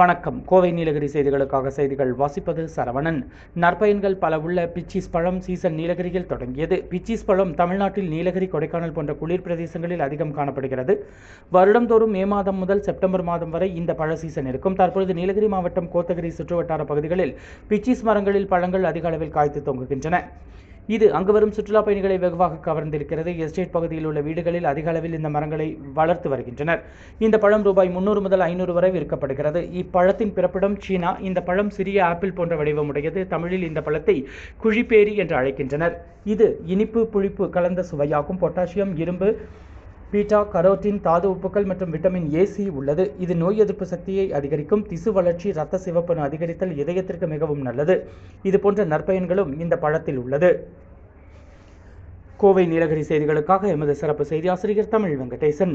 வணக்கம். கோவை நீலகிரி செய்திகளுக்காக செய்திகள் வாசிப்பது சரவணன். நற்பயன்கள் பல உள்ள பிச்சிஸ் பழம் சீசன் நீலகிரியில் தொடங்கியது. பிச்சிஸ் பழம் தமிழ்நாட்டில் நீலகிரி கொடைக்கானல் போன்ற குளிர் பிரதேசங்களில் அதிகம் காணப்படுகிறது. வருடந்தோறும் மே மாதம் முதல் செப்டம்பர் மாதம் வரை இந்த பழ சீசன் இருக்கும். தற்பொழுது நீலகிரி மாவட்டம் கோத்தகிரி சுற்றுவட்டார பகுதிகளில் பிச்சிஸ் மரங்களில் பழங்கள் அதிக அளவில் காய்த்து தொங்குகின்றன. இது அங்கு வரும் சுற்றுலா பயணிகளை வெகுவாக கவர்ந்திருக்கிறது. எஸ்டேட் பகுதியில் உள்ள வீடுகளில் அதிக அளவில் இந்த மரங்களை வளர்த்து வருகின்றனர். இந்த பழம் ரூபாய் முன்னூறு முதல் ஐநூறு வரை விற்கப்படுகிறது. இப்பழத்தின் பிறப்பிடம் சீனா இந்த பழம் சிறிய ஆப்பிள் போன்ற வடிவமுடையது. தமிழில் இந்த பழத்தை குழிப்பேரி என்று அழைக்கின்றனர். இது இனிப்பு புளிப்பு கலந்த சுவையாகும். பொட்டாசியம் இரும்பு பீட்டா கரோட்டின் தாது உப்புக்கள் மற்றும் விட்டமின் ஏ சி உள்ளது. இது நோய் எதிர்ப்பு சக்தியை அதிகரிக்கும். திசு வளர்ச்சி இரத்த சிவப்பணு அதிகரித்தல் இதயத்திற்கு மிகவும் நல்லது. இது போன்ற நற்பயன்களும் இந்த பழத்தில் உள்ளது. கோவை நீலகிரி செய்திகளுக்காக எமது சிறப்பு செய்தி ஆசிரியர் தமிழ் வெங்கடேசன்.